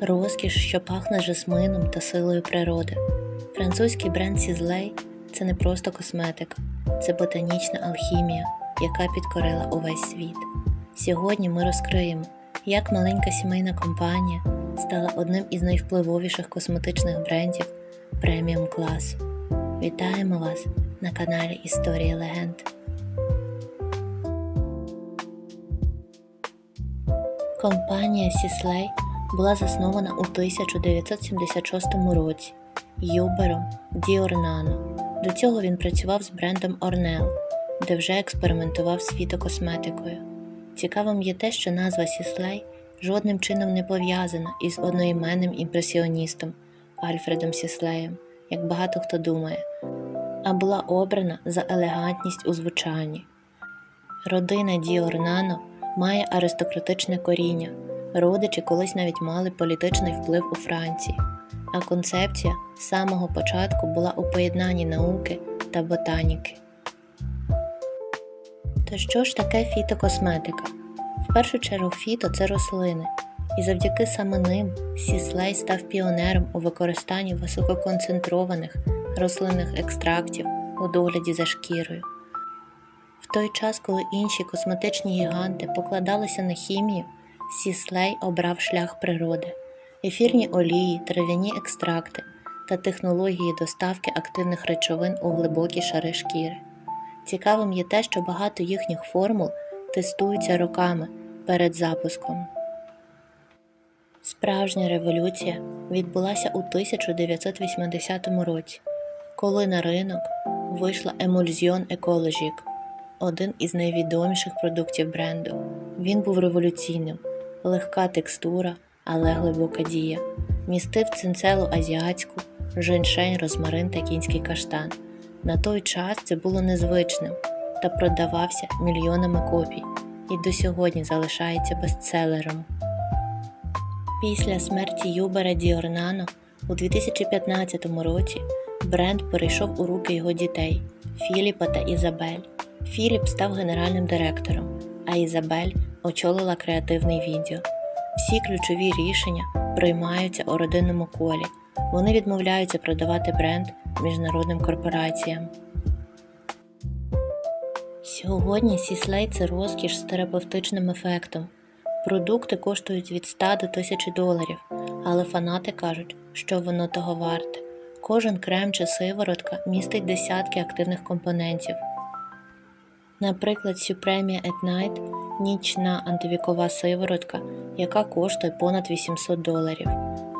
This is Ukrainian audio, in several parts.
розкіш, що пахне жасмином та силою природи. Французький бренд Сізлей це не просто косметика, це ботанічна алхімія, яка підкорила увесь світ. Сьогодні ми розкриємо, як маленька сімейна компанія стала одним із найвпливовіших косметичних брендів преміум класу. Вітаємо вас на каналі Історії Легенд. Компанія Сіслей була заснована у 1976 році Юбером Діорнано. До цього він працював з брендом Орнел, де вже експериментував з фітокосметикою. Цікавим є те, що назва Сіслей жодним чином не пов'язана із одноіменним імпресіоністом Альфредом Сіслеєм, як багато хто думає, а була обрана за елегантність у звучанні. Родина Діорнано має аристократичне коріння. Родичі колись навіть мали політичний вплив у Франції, а концепція з самого початку була у поєднанні науки та ботаніки. То що ж таке фітокосметика? В першу чергу фіто це рослини, і завдяки саме ним Сіслей став піонером у використанні висококонцентрованих рослинних екстрактів у догляді за шкірою. В той час, коли інші косметичні гіганти покладалися на хімію, Сіслей обрав шлях природи, ефірні олії, трав'яні екстракти та технології доставки активних речовин у глибокі шари шкіри. Цікавим є те, що багато їхніх формул тестуються роками перед запуском. Справжня революція відбулася у 1980 році, коли на ринок вийшла Emulsion Ecologic, один із найвідоміших продуктів бренду. Він був революційним, легка текстура, але глибока дія. Містив цинцелу азіатську, женьшень, розмарин та кінський каштан. На той час це було незвичним та продавався мільйонами копій і до сьогодні залишається бестселером. Після смерті Юбера Діорнано у 2015 році бренд перейшов у руки його дітей Філіпа та Ізабель. Філіп став генеральним директором, а Ізабель очолила креативний відділ. Всі ключові рішення приймаються у родинному колі. Вони відмовляються продавати бренд міжнародним корпораціям. Сьогодні Сіслей це розкіш з терапевтичним ефектом. Продукти коштують від 100 до 1000 доларів, але фанати кажуть, що воно того варте. Кожен крем чи сиворотка містить десятки активних компонентів. Наприклад, Supremia at Night – нічна антивікова сиворотка, яка коштує понад 800 доларів,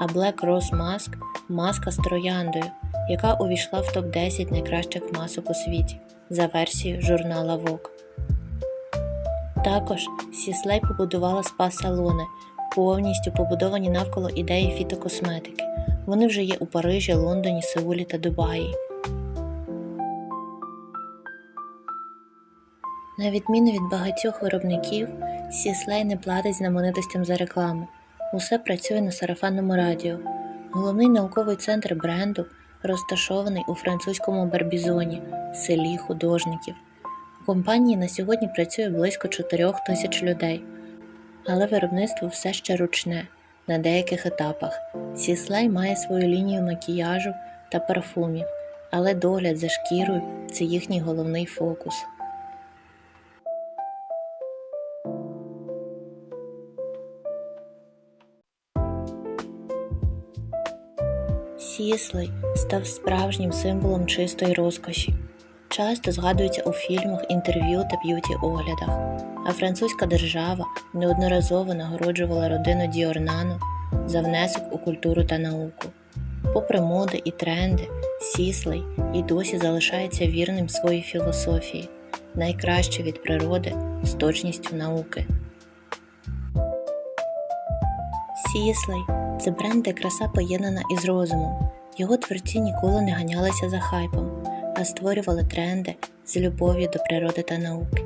а Black Rose Mask – маска з трояндою, яка увійшла в топ-10 найкращих масок у світі за версією журнала Vogue. Також Сіслей побудувала спа-салони, повністю побудовані навколо ідеї фітокосметики. Вони вже є у Парижі, Лондоні, Сеулі та Дубаї. На відміну від багатьох виробників, Сіслей не платить знаменитостям за рекламу. Усе працює на сарафанному радіо. Головний науковий центр бренду розташований у французькому Барбізоні, селі художників. У компанії на сьогодні працює близько 4 тисяч людей, але виробництво все ще ручне на деяких етапах. Сіслей має свою лінію макіяжу та парфумів, але догляд за шкірою це їхній головний фокус. Сіслей став справжнім символом чистої розкоші. Часто згадується у фільмах, інтерв'ю та б'юті-оглядах, а французька держава неодноразово нагороджувала родину Діорнано за внесок у культуру та науку. Попри моди і тренди, Сіслей і досі залишається вірним своїй філософії, найкраще від природи з точністю науки. Сіслей це бренд, де краса поєднана із розумом. Його творці ніколи не ганялися за хайпом, а створювали тренди з любов'ю до природи та науки.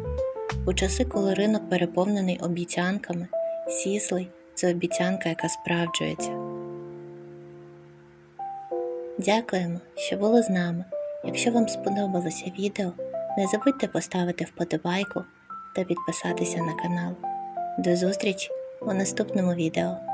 У часи, коли ринок переповнений обіцянками, Сіслей це обіцянка, яка справджується. Дякуємо, що були з нами. Якщо вам сподобалося відео, не забудьте поставити вподобайку та підписатися на канал. До зустрічі у наступному відео.